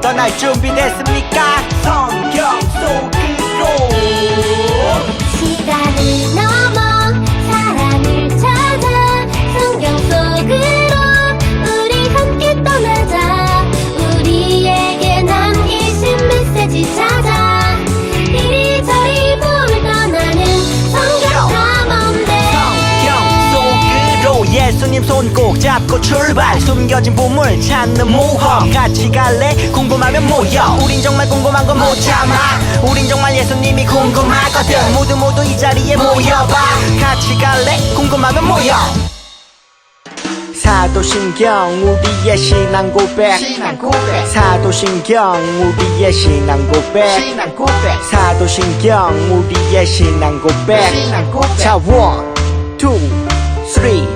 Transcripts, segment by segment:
떠날 준비됐습니까? 성경 속으로. 시간을 형님 손 꼭 잡고 출발. 숨겨진 보물 찾는 모험. 같이 갈래? 궁금하면 모여. 우린 정말 궁금한 건 못 참아. 우린 정말 예수님이 궁금하거든. 모두 모두 이 자리에 모여봐. 같이 갈래? 궁금하면 모여. 사도신경 우리의 신앙 고백, 사도신경 우리의 신앙 고백, 사도신경 우리의 신앙 고백, 자, 1, 2, 3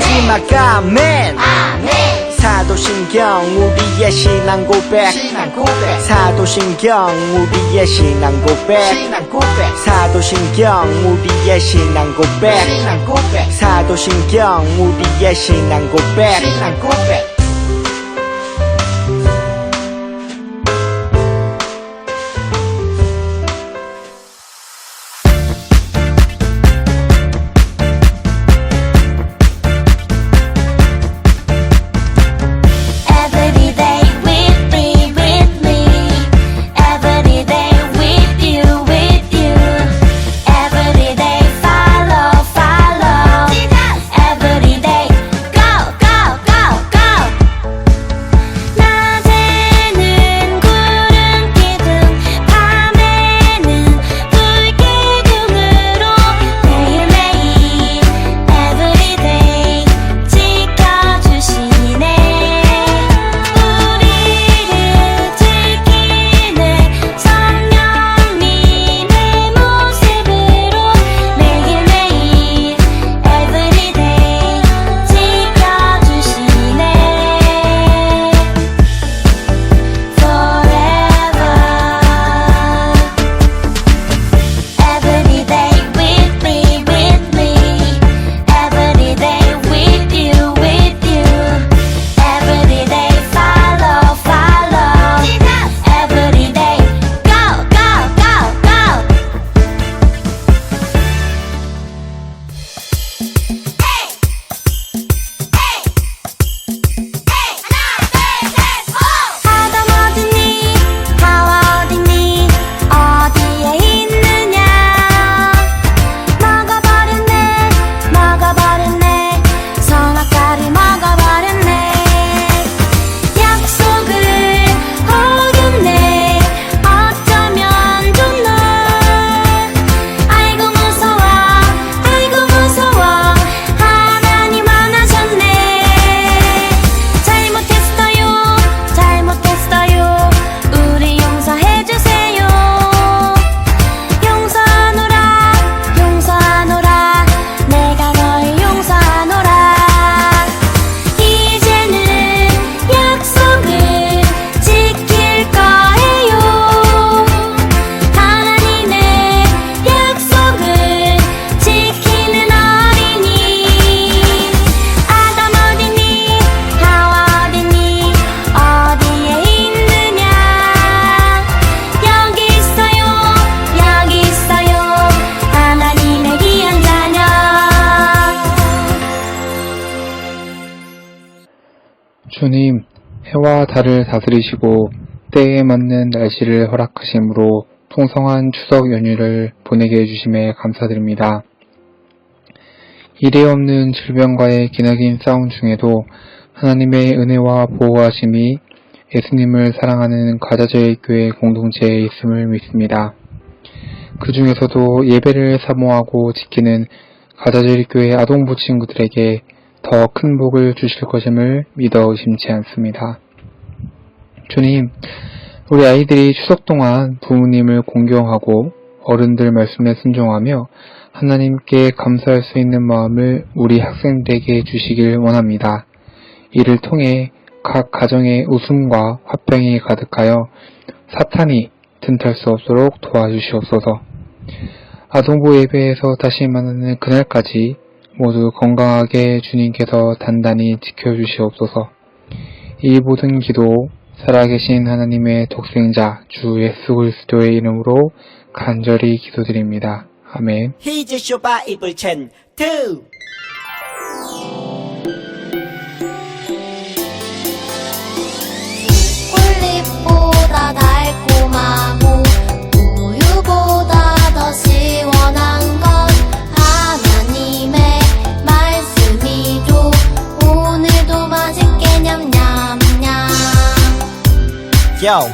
마지막 아멘. 사도신경 우리의 신앙 고백. 사도신경 우리의 신앙 고백. 사도신경 우리의 신앙 고백. 사도신경 우리의 신앙 고백 다스리시고 때에 맞는 날씨를 허락하심으로 풍성한 추석 연휴를 보내게 해주심에 감사드립니다. 이래 없는 질병과의 기나긴 싸움 중에도 하나님의 은혜와 보호하심이 예수님을 사랑하는 가자저의 교회 공동체에 있음을 믿습니다. 그 중에서도 예배를 사모하고 지키는 가자저의 교회 아동부 친구들에게 더 큰 복을 주실 것임을 믿어 의심치 않습니다. 주님, 우리 아이들이 추석 동안 부모님을 공경하고 어른들 말씀에 순종하며 하나님께 감사할 수 있는 마음을 우리 학생들에게 주시길 원합니다. 이를 통해 각 가정의 웃음과 화평이 가득하여 사탄이 틈탈 수 없도록 도와주시옵소서. 아동부 예배에서 다시 만나는 그날까지 모두 건강하게 주님께서 단단히 지켜주시옵소서. 이 모든 기도 살아계신 하나님의 독생자 주 예수 그리스도의 이름으로 간절히 기도드립니다. 아멘. 히즈슈바이블첸 2 Yo.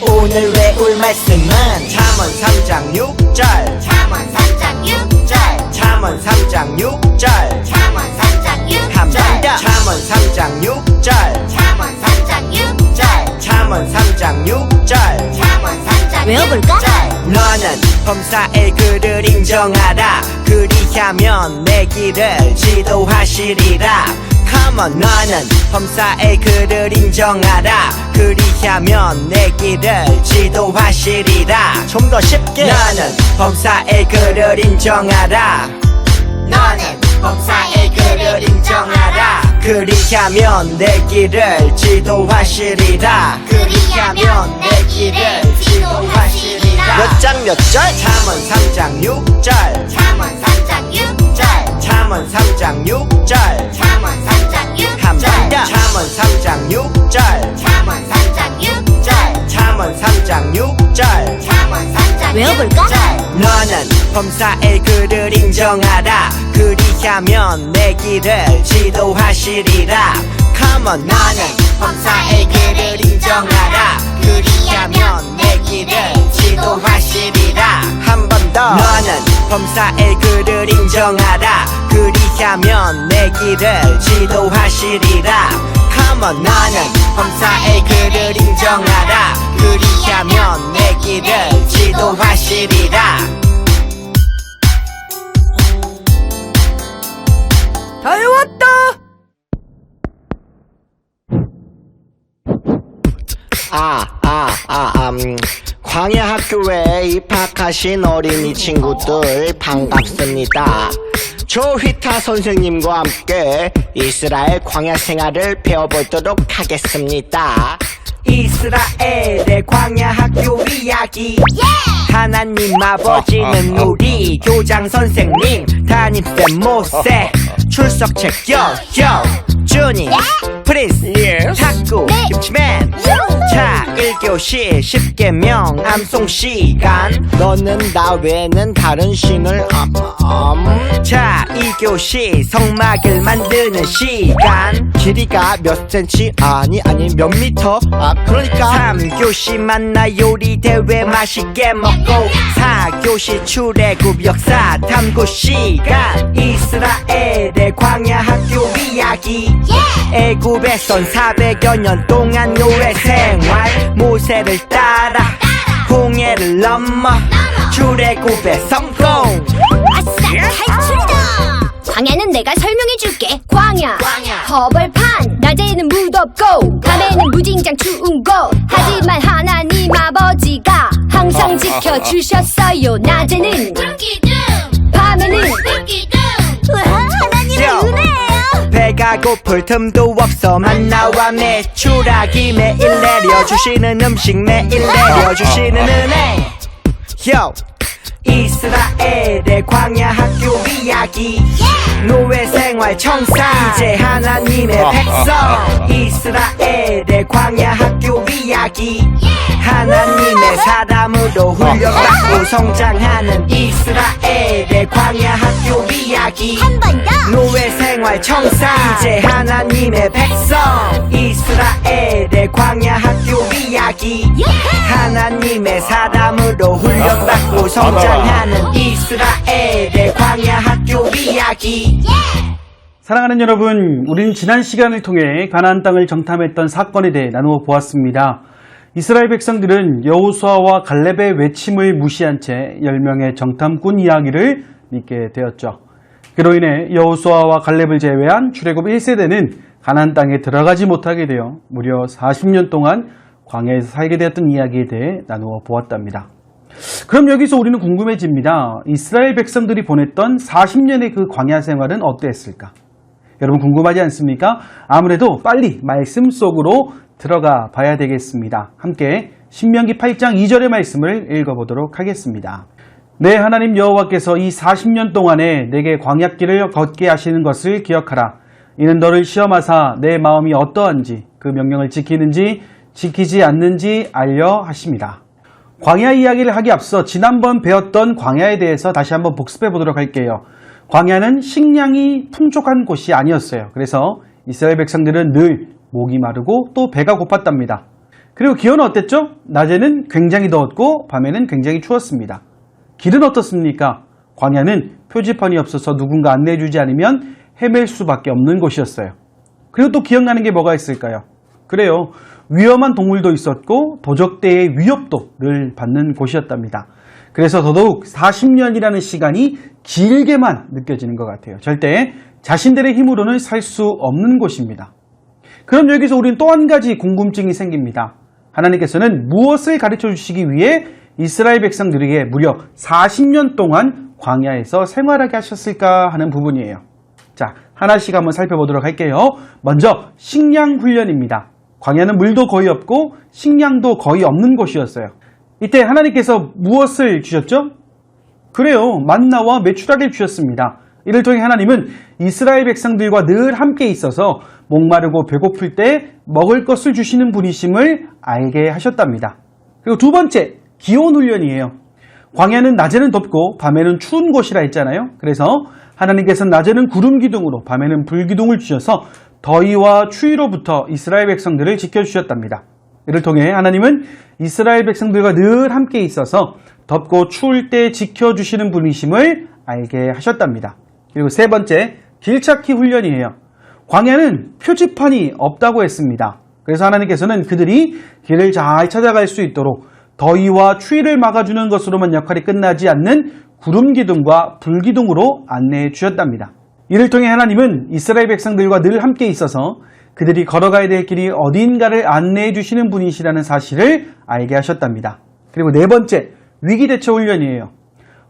오늘 외울 말씀은 잠언 3장 6절. 잠언 3장 6절. 잠언 3장 6절. 잠언 3장 6절. 한번 더. 잠언 3장 6절. 잠언 3장 6절. 잠언 3장 6절. 잠언 3장 외워볼까? 너는 범사의 그를 인정하라. 그리하면 내 길을 지도하시리라 On 너는 범사의 그를 인정하라. 그리하면 내 길을 지도하시리라. 좀 더 쉽게. 너는 범사의 그를 인정하라. 너는 범사의 그를 인정하라. 그리하면 내 길을 지도하시리라. 그리하면 내 길을 지도하시리라. 몇 장 몇 절? 잠언 3장 6절. 잠언 3장 6절. 잠언 3장 6절. 잠언 3장 6절 한번 더. 잠언 3장 6절. 잠언 3장 6절. 잠언 3장 6절. 잠언 3장 외워볼까? 너는 범사의 그를 인정하라. 그리하면 내 길을 지도하시리라. Come on. 너는 범사의 그를 인정하라. 그리하면 내 길을 지도하시리라. 한 번 더. 너는 범사의 그를 인정하라. 그리하면 내 길을 지도하시리라 On 너는 범사의 그를 인정하라. 그리하면 내 길을 지도하시리라. 다 외웠다! 아, 아, 아, 음, 광야학교에 입학하신 어린이 친구들 반갑습니다. 조휘타 선생님과 함께 이스라엘 광야 생활을 배워보도록 하겠습니다. 이스라엘의 광야 학교 이야기. 하나님 아버지는 우리 교장 선생님 담임쌤 모세 출석책 요요. 준이 프린스 탁구 김치맨. 자 1교시 10개명 암송 시간. 너는 나 외에는 다른 신을 암, 암. 자 2교시 성막을 만드는 시간. 길이가 몇 센치? 아니 아니 몇 미터? 아 그러니까. 3교시 만나 요리 대회 맛있게 먹고. 4교시 출애굽 역사 탐구 시간. 이스라엘 의 광야 학교 이야기. 애굽에선 400여 년 동안 노예 생활. 모세를 따라 홍해를 넘어 출애굽의 성공. 아싸 탈출이다. 광야는 내가 설명해줄게. 광야, 허벌판. 낮에는 무덥고 밤에는 무진장 추운 곳 하지만 하나님 아버지가 항상 지켜주셨어요. 낮에는 밤에는 우와. 은혜예요 배가 고플 틈도 없어 만나와 매출하기 매일 내려주시는 음식 매일 내려주시는 은혜 요 이스라엘의 광야 학교 이야기. 노예 생활 청산 이제 하나님의 백성. 이스라엘의 광야 학교 이야기 하나님의 사람으로 훈련받고 성장하는 이스라엘의 광야 학교 이야기. 노예 생활 청산 이제 하나님의 백성. 이스라엘의 광야 학교 이야기. 하나님의 사람으로 훈련받고 성장하는 이스라엘의 광야 학교 이야기. 사랑하는 여러분, 우린 지난 시간을 통해 가나안 땅을 정탐했던 사건에 대해 나누어 보았습니다. 이스라엘 백성들은 여호수아와 갈렙의 외침을 무시한 채 10명의 정탐꾼 이야기를 믿게 되었죠. 그로 인해 여호수아와 갈렙을 제외한 출애굽 1세대는 가나안 땅에 들어가지 못하게 되어 무려 40년 동안 광야에서 살게 되었던 이야기에 대해 나누어 보았답니다. 그럼 여기서 우리는 궁금해집니다. 이스라엘 백성들이 보냈던 40년의 그 광야 생활은 어땠을까? 여러분 궁금하지 않습니까? 아무래도 빨리 말씀 속으로 들어가 봐야 되겠습니다. 함께 신명기 8장 2절의 말씀을 읽어보도록 하겠습니다. 내 하나님 여호와께서 이 40년 동안에 내게 광약길을 걷게 하시는 것을 기억하라. 이는 너를 시험하사 내 마음이 어떠한지 그 명령을 지키는지 지키지 않는지 알려 하십니다. 광야 이야기를 하기 앞서 지난번 배웠던 광야에 대해서 다시 한번 복습해 보도록 할게요. 광야는 식량이 풍족한 곳이 아니었어요. 그래서 이스라엘 백성들은 늘 목이 마르고 또 배가 고팠답니다. 그리고 기온은 어땠죠? 낮에는 굉장히 더웠고 밤에는 굉장히 추웠습니다. 길은 어떻습니까? 광야는 표지판이 없어서 누군가 안내해주지 않으면 헤맬 수밖에 없는 곳이었어요. 그리고 또 기억나는 게 뭐가 있을까요? 그래요. 위험한 동물도 있었고 도적대의 위협도 늘 받는 곳이었답니다. 그래서 더더욱 40년이라는 시간이 길게만 느껴지는 것 같아요. 절대 자신들의 힘으로는 살 수 없는 곳입니다. 그럼 여기서 우리는 또 한 가지 궁금증이 생깁니다. 하나님께서는 무엇을 가르쳐 주시기 위해 이스라엘 백성들에게 무려 40년 동안 광야에서 생활하게 하셨을까 하는 부분이에요. 자, 하나씩 한번 살펴보도록 할게요. 먼저 식량 훈련입니다. 광야는 물도 거의 없고 식량도 거의 없는 곳이었어요. 이때 하나님께서 무엇을 주셨죠? 그래요. 만나와 메추라기를 주셨습니다. 이를 통해 하나님은 이스라엘 백성들과 늘 함께 있어서 목마르고 배고플 때 먹을 것을 주시는 분이심을 알게 하셨답니다. 그리고 두 번째, 기온 훈련이에요. 광야는 낮에는 덥고 밤에는 추운 곳이라 했잖아요. 그래서 하나님께서는 낮에는 구름 기둥으로 밤에는 불 기둥을 주셔서 더위와 추위로부터 이스라엘 백성들을 지켜주셨답니다. 이를 통해 하나님은 이스라엘 백성들과 늘 함께 있어서 덥고 추울 때 지켜주시는 분이심을 알게 하셨답니다. 그리고 세 번째, 길찾기 훈련이에요. 광야는 표지판이 없다고 했습니다. 그래서 하나님께서는 그들이 길을 잘 찾아갈 수 있도록 더위와 추위를 막아주는 것으로만 역할이 끝나지 않는 구름 기둥과 불 기둥으로 안내해 주셨답니다. 이를 통해 하나님은 이스라엘 백성들과 늘 함께 있어서 그들이 걸어가야 될 길이 어딘가를 안내해 주시는 분이시라는 사실을 알게 하셨답니다. 그리고 네 번째, 위기 대처 훈련이에요.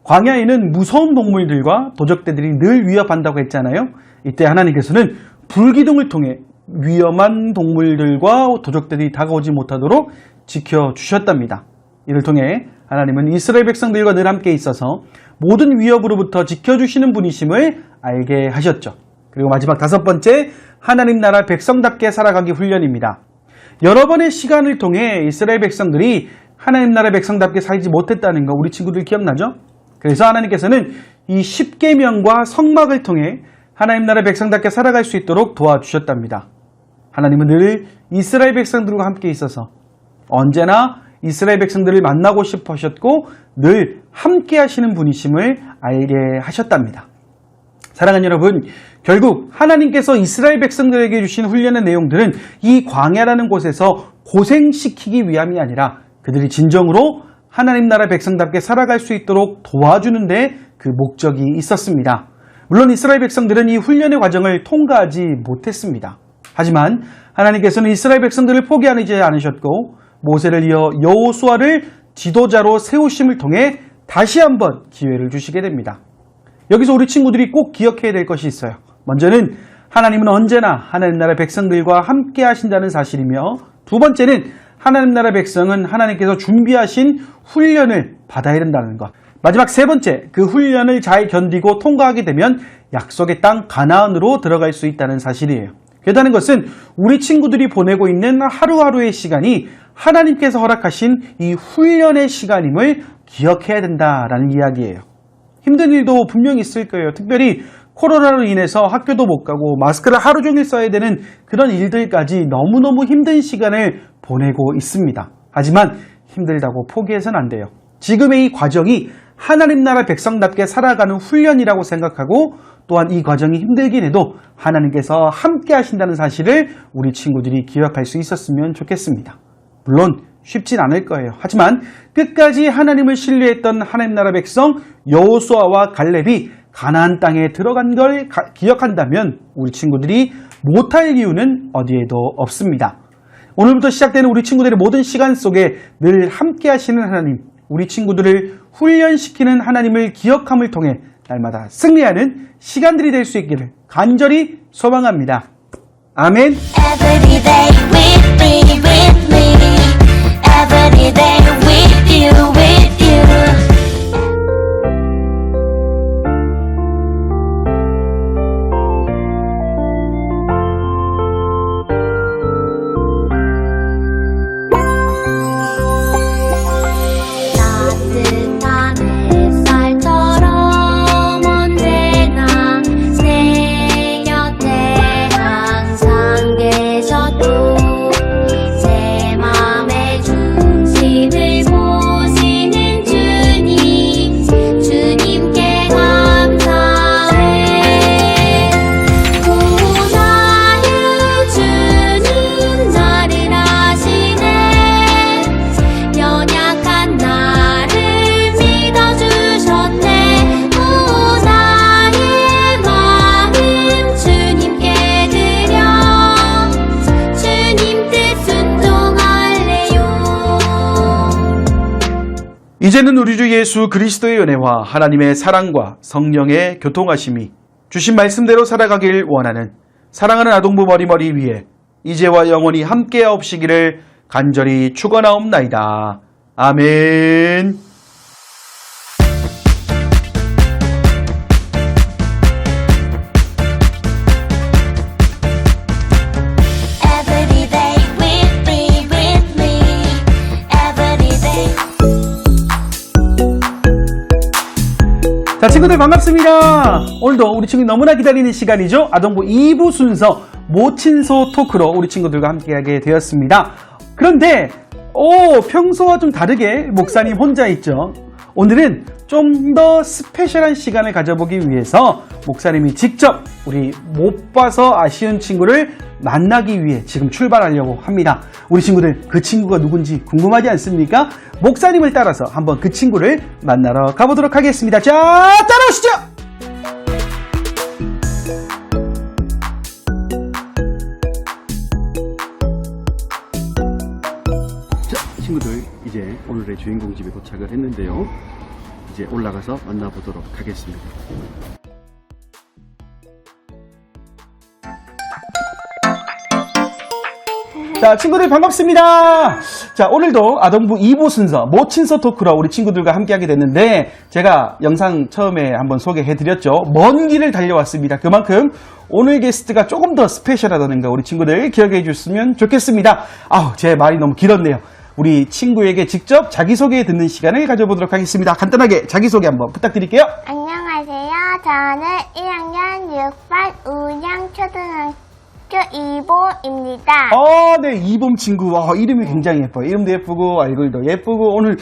광야에는 무서운 동물들과 도적대들이 늘 위협한다고 했잖아요. 이때 하나님께서는 불기둥을 통해 위험한 동물들과 도적들이 다가오지 못하도록 지켜주셨답니다. 이를 통해 하나님은 이스라엘 백성들과 늘 함께 있어서 모든 위협으로부터 지켜주시는 분이심을 알게 하셨죠. 그리고 마지막 다섯 번째, 하나님 나라 백성답게 살아가기 훈련입니다. 여러 번의 시간을 통해 이스라엘 백성들이 하나님 나라 백성답게 살지 못했다는 거 우리 친구들 기억나죠? 그래서 하나님께서는 이 십계명과 성막을 통해 하나님 나라 백성답게 살아갈 수 있도록 도와주셨답니다. 하나님은 늘 이스라엘 백성들과 함께 있어서 언제나 이스라엘 백성들을 만나고 싶어 하셨고 늘 함께 하시는 분이심을 알게 하셨답니다. 사랑하는 여러분, 결국 하나님께서 이스라엘 백성들에게 주신 훈련의 내용들은 이 광야라는 곳에서 고생시키기 위함이 아니라 그들이 진정으로 하나님 나라 백성답게 살아갈 수 있도록 도와주는 데 그 목적이 있었습니다. 물론 이스라엘 백성들은 이 훈련의 과정을 통과하지 못했습니다. 하지만 하나님께서는 이스라엘 백성들을 포기하지 않으셨고 모세를 이어 여호수아를 지도자로 세우심을 통해 다시 한번 기회를 주시게 됩니다. 여기서 우리 친구들이 꼭 기억해야 될 것이 있어요. 먼저는 하나님은 언제나 하나님 나라 백성들과 함께 하신다는 사실이며 두 번째는 하나님 나라 백성은 하나님께서 준비하신 훈련을 받아야 된다는 것. 마지막 세 번째, 그 훈련을 잘 견디고 통과하게 되면 약속의 땅 가나안으로 들어갈 수 있다는 사실이에요. 그렇다는 것은 우리 친구들이 보내고 있는 하루하루의 시간이 하나님께서 허락하신 이 훈련의 시간임을 기억해야 된다라는 이야기예요. 힘든 일도 분명히 있을 거예요. 특별히 코로나로 인해서 학교도 못 가고 마스크를 하루 종일 써야 되는 그런 일들까지 너무너무 힘든 시간을 보내고 있습니다. 하지만 힘들다고 포기해서는 안 돼요. 지금의 이 과정이 하나님 나라 백성답게 살아가는 훈련이라고 생각하고 또한 이 과정이 힘들긴 해도 하나님께서 함께 하신다는 사실을 우리 친구들이 기억할 수 있었으면 좋겠습니다. 물론 쉽진 않을 거예요. 하지만 끝까지 하나님을 신뢰했던 하나님 나라 백성 여호수아와 갈렙이 가나안 땅에 들어간 걸 가- 기억한다면 우리 친구들이 못할 이유는 어디에도 없습니다. 오늘부터 시작되는 우리 친구들의 모든 시간 속에 늘 함께 하시는 하나님, 우리 친구들을 훈련시키는 하나님을 기억함을 통해 날마다 승리하는 시간들이 될 수 있기를 간절히 소망합니다. 아멘. With you, with 이제는 우리 주 예수 그리스도의 은혜와 하나님의 사랑과 성령의 교통하심이 주신 말씀대로 살아가길 원하는 사랑하는 아동부 머리머리 위에 이제와 영원히 함께 하옵시기를 간절히 축원하옵나이다. 아멘. 자, 친구들 반갑습니다. 오늘도 우리 친구 너무나 기다리는 시간이죠. 아동부 2부 순서 모친소 토크로 우리 친구들과 함께하게 되었습니다. 그런데 오, 평소와 좀 다르게 목사님 혼자 있죠. 오늘은 좀 더 스페셜한 시간을 가져보기 위해서 목사님이 직접 우리 못 봐서 아쉬운 친구를 만나기 위해 지금 출발하려고 합니다. 우리 친구들 그 친구가 누군지 궁금하지 않습니까? 목사님을 따라서 한번 그 친구를 만나러 가보도록 하겠습니다. 자, 따라오시죠! 자, 친구들 이제 오늘의 주인공 집에 도착을 했는데요. 이제 올라가서 만나보도록 하겠습니다. 자, 친구들 반갑습니다. 자, 오늘도 아동부 2부 순서 모친서 토크로 우리 친구들과 함께하게 됐는데 제가 영상 처음에 한번 소개해드렸죠. 먼 길을 달려왔습니다. 그만큼 오늘 게스트가 조금 더 스페셜하다는 거 우리 친구들 기억해 주셨으면 좋겠습니다. 아우, 제 말이 너무 길었네요. 우리 친구에게 직접 자기소개 듣는 시간을 가져보도록 하겠습니다. 간단하게 자기소개 한번 부탁드릴게요. 안녕하세요. 저는 1학년 6반 우양 초등학교 2보입니다. 아, 네, 이봄 친구. 아, 이름이 굉장히 예뻐요. 이름도 예쁘고, 얼굴도 예쁘고, 오늘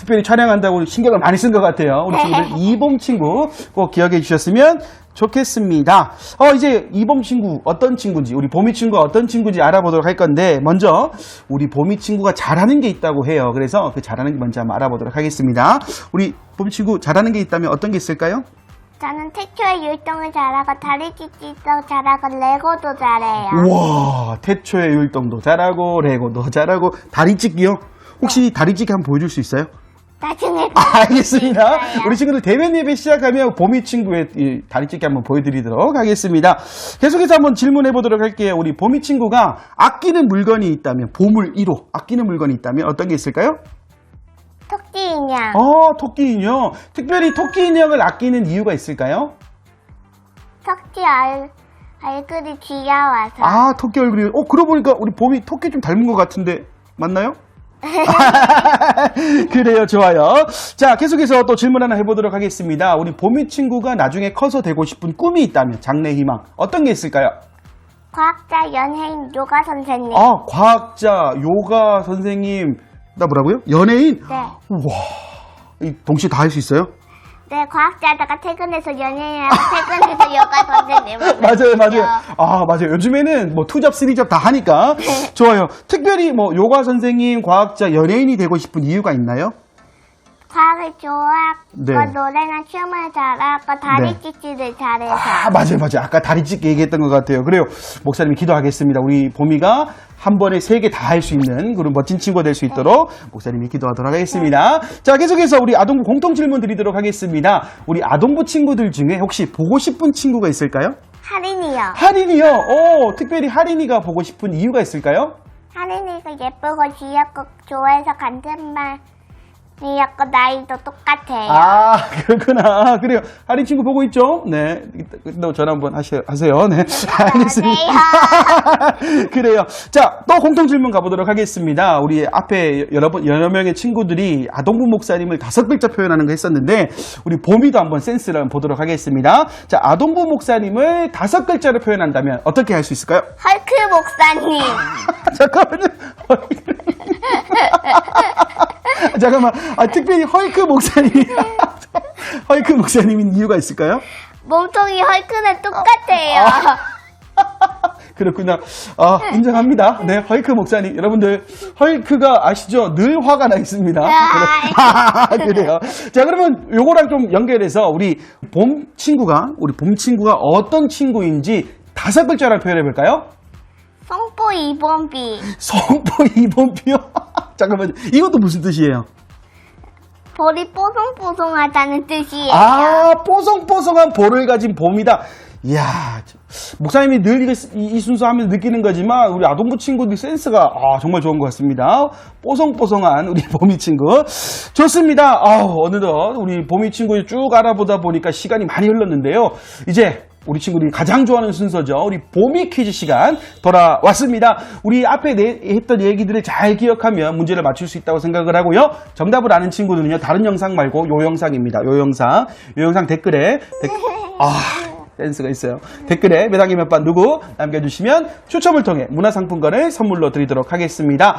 특별히 촬영한다고 신경을 많이 쓴 것 같아요. 우리 친구들 이봄 친구 꼭 기억해 주셨으면 좋겠습니다. 어, 이제 이봄 친구 어떤 친구인지, 우리 봄이 친구가 어떤 친구인지 알아보도록 할 건데, 먼저 우리 봄이 친구가 잘하는 게 있다고 해요. 그래서 그 잘하는 게 뭔지 한번 알아보도록 하겠습니다. 우리 봄 친구 잘하는 게 있다면 어떤 게 있을까요? 저는 태초의 율동을 잘하고 다리 찢기도 잘하고 레고도 잘해요. 우와, 태초의 율동도 잘하고, 레고도 잘하고, 다리 찢기요? 혹시 다리 찢기 한번 보여줄 수 있어요? 나중에 아, 알겠습니다. 우리 친구들 대면 예배 시작하면 봄이 친구의 이 다리 찢기 한번 보여드리도록 하겠습니다. 계속해서 한번 질문해 보도록 할게요. 우리 봄이 친구가 아끼는 물건이 있다면, 보물 1호, 아끼는 물건이 있다면 어떤 게 있을까요? 토끼 인형. 어, 토끼 인형. 특별히 토끼 인형을 아끼는 이유가 있을까요? 턱지 얼, 얼굴이 귀여워서. 아, 토끼 얼굴이. 어, 그러고 보니까 우리 봄이 토끼 좀 닮은 것 같은데. 맞나요? 그래요, 좋아요. 자, 계속해서 또 질문 하나 해보도록 하겠습니다. 우리 봄이 친구가 나중에 커서 되고 싶은 꿈이 있다면, 장래 희망. 어떤 게 있을까요? 과학자, 연예인, 요가 선생님. 아, 과학자, 요가 선생님. 나 뭐라고요? 연예인? 네. 이 동시에 다 할 수 있어요? 네, 과학자다가 퇴근해서 연예인하고 퇴근해서 요가 선생님을. 맞아요, 맞아요. 아, 맞아요. 요즘에는 뭐 투잡, 쓰리잡 다 하니까. 좋아요. 특별히 뭐 요가 선생님, 과학자, 연예인이 되고 싶은 이유가 있나요? 과학을 좋아하고 네. 노래나 춤을 잘하고 다리 네. 찢기를 잘해서. 아, 맞아요, 맞아요. 아까 다리 찢기 얘기했던 것 같아요. 그래요. 목사님이 기도하겠습니다. 우리 봄이가 한 번에 세 개 다 할 수 있는 그런 멋진 친구가 될 수 있도록 목사님이 기도하도록 하겠습니다. 자, 계속해서 우리 아동부 공통 질문 드리도록 하겠습니다. 우리 아동부 친구들 중에 혹시 보고 싶은 친구가 있을까요? 할인이요. 할인이요. 오, 특별히 할인이가 보고 싶은 이유가 있을까요? 할인이가 예쁘고 귀엽고 좋아해서 반 이었고 나이도 똑같아요. 아, 그렇구나. 그래요. 할인 친구 보고 있죠? 네. 너 전화 한번 하시, 하세요. 네. 알겠습니다. 그래요. 자, 또 공통 질문 가보도록 하겠습니다. 우리 앞에 여러, 번- 여러 명의 친구들이 아동부 목사님을 다섯 글자 표현하는 거 했었는데, 우리 봄이도 한번 센스를 한번 보도록 하겠습니다. 자, 아동부 목사님을 다섯 글자로 표현한다면 어떻게 할 수 있을까요? 헐크 목사님. 잠깐만요. 잠깐만. 아, 특별히 헐크 목사님. 헐크 목사님인 이유가 있을까요? 몸통이 헐크는 똑같아요. 그렇구나. 아, 인정합니다. 네, 헐크 목사님. 여러분들, 헐크가 아시죠? 늘 화가 나 있습니다. 그래. 그래요. 자, 그러면 요거랑 좀 연결해서 우리 봄 친구가, 우리 봄 친구가 어떤 친구인지 다섯 글자로 표현해 볼까요? 송포 이범비. 성포 이범비요? 잠깐만요. 이것도 무슨 뜻이에요? 볼이 뽀송뽀송하다는 뜻이에요. 아, 뽀송뽀송한 볼을 가진 봄이다. 이야, 목사님이 늘 이, 이 순서 하면 느끼는 거지만, 우리 아동부 친구들 센스가, 아, 정말 좋은 것 같습니다. 뽀송뽀송한 우리 봄이 친구. 좋습니다. 아 어느덧 우리 봄이 친구 쭉 알아보다 보니까 시간이 많이 흘렀는데요. 이제, 우리 친구들이 가장 좋아하는 순서죠. 우리 봄이 퀴즈 시간 돌아왔습니다. 우리 앞에 내- 했던 얘기들을 잘 기억하면 문제를 맞출 수 있다고 생각을 하고요. 정답을 아는 친구들은요. 다른 영상 말고 요 영상입니다. 요 영상. 요 영상 댓글에 댓- 아, 센스가 있어요. 댓글에 매당이 몇 반 누구 남겨주시면 추첨을 통해 문화상품권을 선물로 드리도록 하겠습니다.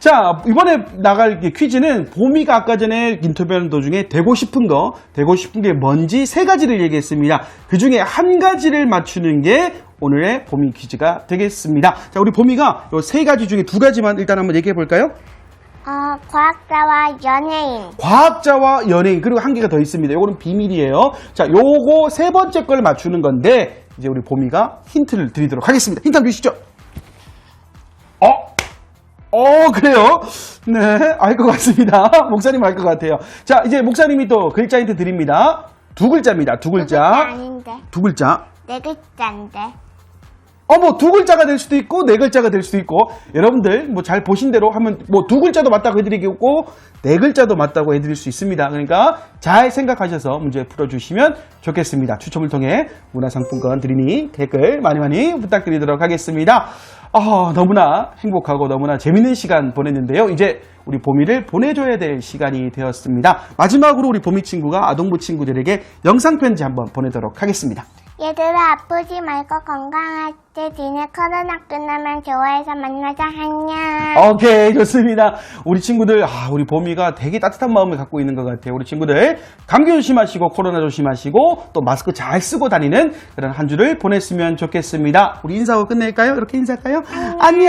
자, 이번에 나갈 이 퀴즈는 봄이가 아까 전에 인터뷰하는 도중에 되고 싶은 거, 되고 싶은 게 뭔지 세 가지를 얘기했습니다. 그 중에 한 가지를 맞추는 게 오늘의 봄이 퀴즈가 되겠습니다. 자, 우리 봄이가 요세 가지 중에 두 가지만 일단 한번 얘기해 볼까요? 어, 과학자와 연예인. 과학자와 연예인 그리고 한 개가 더 있습니다. 요거는 비밀이에요. 자, 요거 세 번째 걸 맞추는 건데 이제 우리 봄이가 힌트를 드리도록 하겠습니다. 힌트 한번 주시죠. 어? 어, 그래요? 네, 알 것 같습니다. 목사님 알 것 같아요. 자, 이제 목사님이 또 글자 힌트 드립니다. 두 글자입니다. 두 글자 글자. 아닌데. 두 글자. 네 글자인데. 어, 뭐, 두 글자가 될 수도 있고, 네 글자가 될 수도 있고, 여러분들, 뭐, 잘 보신 대로 하면, 뭐, 두 글자도 맞다고 해드리겠고, 네 글자도 맞다고 해드릴 수 있습니다. 그러니까, 잘 생각하셔서 문제 풀어주시면 좋겠습니다. 추첨을 통해 문화상품권 드리니 댓글 많이 많이 부탁드리도록 하겠습니다. 아, 너무나 행복하고 너무나 재밌는 시간 보냈는데요. 이제 우리 봄이를 보내줘야 될 시간이 되었습니다. 마지막으로 우리 봄이 친구가 아동부 친구들에게 영상 편지 한번 보내도록 하겠습니다. 얘들아 아프지 말고 건강할 때 지내 코로나 끝나면 좋아해서 만나자 안녕. 오케이 좋습니다. 우리 친구들 아 우리 봄이가 되게 따뜻한 마음을 갖고 있는 것 같아요. 우리 친구들 감기 조심하시고 코로나 조심하시고 또 마스크 잘 쓰고 다니는 그런 한 주를 보냈으면 좋겠습니다. 우리 인사하고 끝낼까요? 이렇게 인사할까요? 안녕.